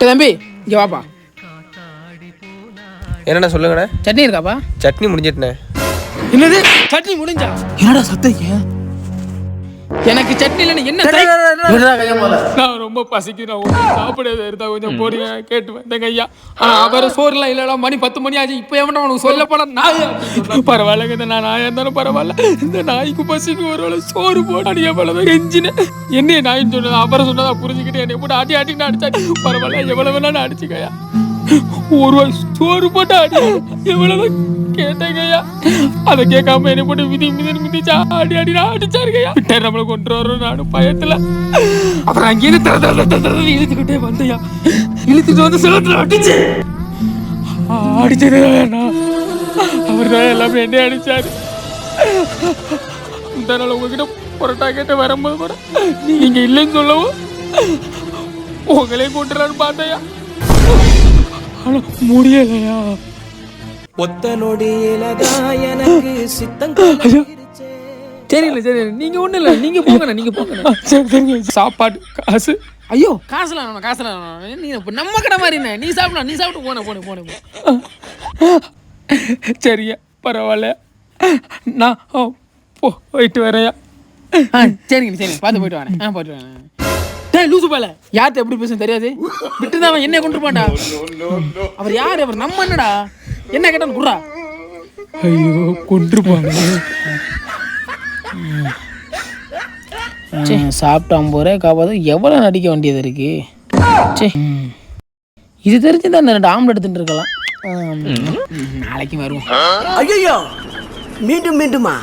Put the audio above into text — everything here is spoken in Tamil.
தம்பி இங்க வாப்பா. என்னண்ணா சொல்லுங்கண்ணே சட்னி இருக்காப்பா? சட்னி முடிஞ்சிட்டுண்ணே என்னது? சட்னி முடிஞ்சா? என்னடா சத்தம் எனக்கு சட்னி இல்லைன்னு என்ன. நான் ரொம்ப பசிக்கிறேன் சாப்பிட இருந்தா கொஞ்சம் போறீங்க கேட்டு வந்தேங்க ஐயா. ஆனா அவரை சோறுலாம் இல்லடா மணி பத்து மணி ஆச்சு. இப்போ எவன்டா உனக்கு சொல்ல போன நாய் பரவாயில்லைங்க இந்த நான் நாயா இருந்தாலும் பரவாயில்ல. இந்த நாய்க்கு பசிக்கு ஒரு வேளை சோறு போட அடியா போல கெஞ்சினேன் என்ன நாயின்னு சொன்னது அவரை சொன்னதா புரிஞ்சுக்கிட்டு என்னை போட்டு அடி அடி அடிச்சா பரவாயில்ல எவ்வளவு வேணா அடிச்சுக்கயா ஒரு சோறு போட்டு அடி எவ்வளவு கேட்டேங்கய்யா. அதை கேட்காம என்ன போட்டு மிதி மிதி மிதிச்சா ஆடி ஆடி அடிச்சாருங்கய்யா விட்டார் நம்மளை கொண்டு வரோம் நானும் பயத்துல. அப்புறம் அங்கேயிருந்து தர தர தர இழுத்துக்கிட்டே வந்தையா இழுத்துட்டு வந்து சிலத்துல அடிச்சு. அடிச்சது நான் அவர் தான் எல்லாமே என்ன அடிச்சாரு. இந்த நாள் உங்ககிட்ட புரட்டா கேட்டு வரும்போது கூட நீங்க இல்லைன்னு சொல்லவும் உங்களே கூட்டுறான்னு பார்த்தையா முடியலையா? ஒத்த எனக்கு சித்தம் சரிங்களா சரி நீங்க ஒண்ணும் இல்ல. நீங்க போங்கண்ணா நீங்க போங்க சரி சரிங்க சாப்பாடு காசு. ஐயோ காசுலாம் வேணாம் காசுலாம் வேணாம் நீ நம்ம கடை மாதிரி என்ன? நீ சாப்பிடலாம் நீ சாப்பிட்டு போன போன போன சரியா பரவாயில்ல. நான் போயிட்டு வரையா சரிங்க சரிங்க. பார்த்து போயிட்டு வரேன். ஆ போயிட்டு வரேன். டேய் லூசு பால. யார்கிட்ட எப்படி பேசுன்னு தெரியாது? விட்டு தான் அவன் என்ன கொண்டு போண்டா அவர் யார்? அவர் நம்ம என்னடா? என்ன கேட்டான்னு குடுறா. ஐயோ கொண்டுருப்பாங்க சாப்பிட்டு ஐம்பது ரூபாய் காப்பாது எவ்வளோ நடிக்க வேண்டியது இருக்கு. இது தெரிஞ்சு தான் ரெண்டு ஆம்லெட் எடுத்துட்டு இருக்கலாம். நாளைக்கு வருவோம். ஐயோ மீண்டும் மீண்டுமா?